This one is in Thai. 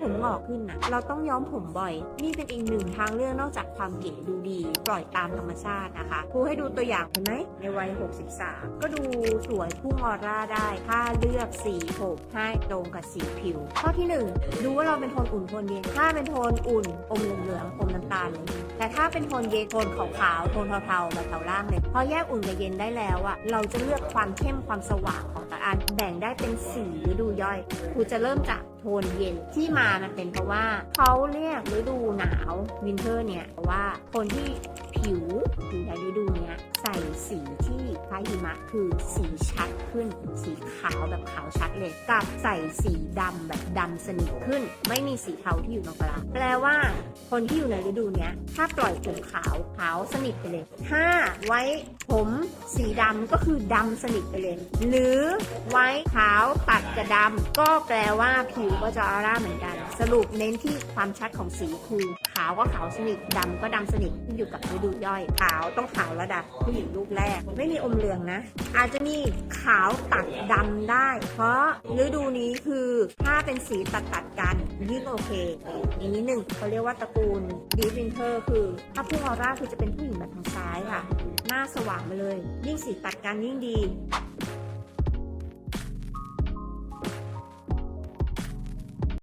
ผมงอกขึ้นนะเราต้องย้อมผมบ่อย นี่เป็นอีกหนึ่งทางเลือกนอกจากความเก๋ดูดี ปล่อยตามธรรมชาตินะคะครูให้ดูตัวอย่างเห็นไหมในวัย 63 ก็ดูสวยพุ่งออร่าได้ ถ้าเลือกสีผมให้ตรงกับสีผิว ข้อที่หนึ่งดูว่าเราเป็นโทนอุ่นโทนเย็นถ้าเป็นโทนอุ่นอมเหลืองๆอมน้ำตาลเลยแต่ถ้าเป็นโทนเย็นโทนขาวๆโทนเทาๆแบบเทาล่างเลยพอแยกอุ่นกับเย็นได้แล้วอะเราจะเลือกความเข้มความสว่างของแต่ การแบ่งได้เป็นสีฤดูย่อยครูจะเริ่มจากโทนเย็นที่มามันเป็นเพราะว่าเขาเรียกฤดูหนาววินเทอร์เนี่ยว่าคนที่ผิวอยู่ในฤดูเนี้ยใส่สี ที่คล้าหิมะคือสีชัดขึ้น สีขาวแบบขาวชัดเลยกับใส่สีดำแบบดำสนิทขึ้น ไม่มีสีเทาที่อยู่ตรงกลางแปลว่า คนที่อยู่ในฤดูเนี้ย ถ้าปล่อยผมขาวขาวสนิทไปเลย ถ้าไว้ผมสีดำก็คือดำสนิทไปเลย หรือไว้ขาวตัดกับดำก็แปลว่าผิวก็จะออร่าเหมือนกัน สรุปเน้นที่ความชัดของสีคือขาวก็ขาวสนิทดำก็ดำสนิทขึ้นอยู่กับฤดูย่อย ขาวต้องขาวระดับผู้หญิงรูปแรก ไม่มีอมเหลืองนะ อาจจะมีขาวตัดดำได้ เพราะฤดูนี้คือถ้าเป็นสีตัดตัดกันยิ่งโอเคอย่างนี้หนึ่งเขาเรียกว่าตระกูลดีวินเทอร์คือ ถ้าพุ่งออร่าคือจะเป็นผู้หญิงแบบทางซ้ายค่ะ หน้าสว่างมาเลย ยิ่งสีตัดกันยิ่งดี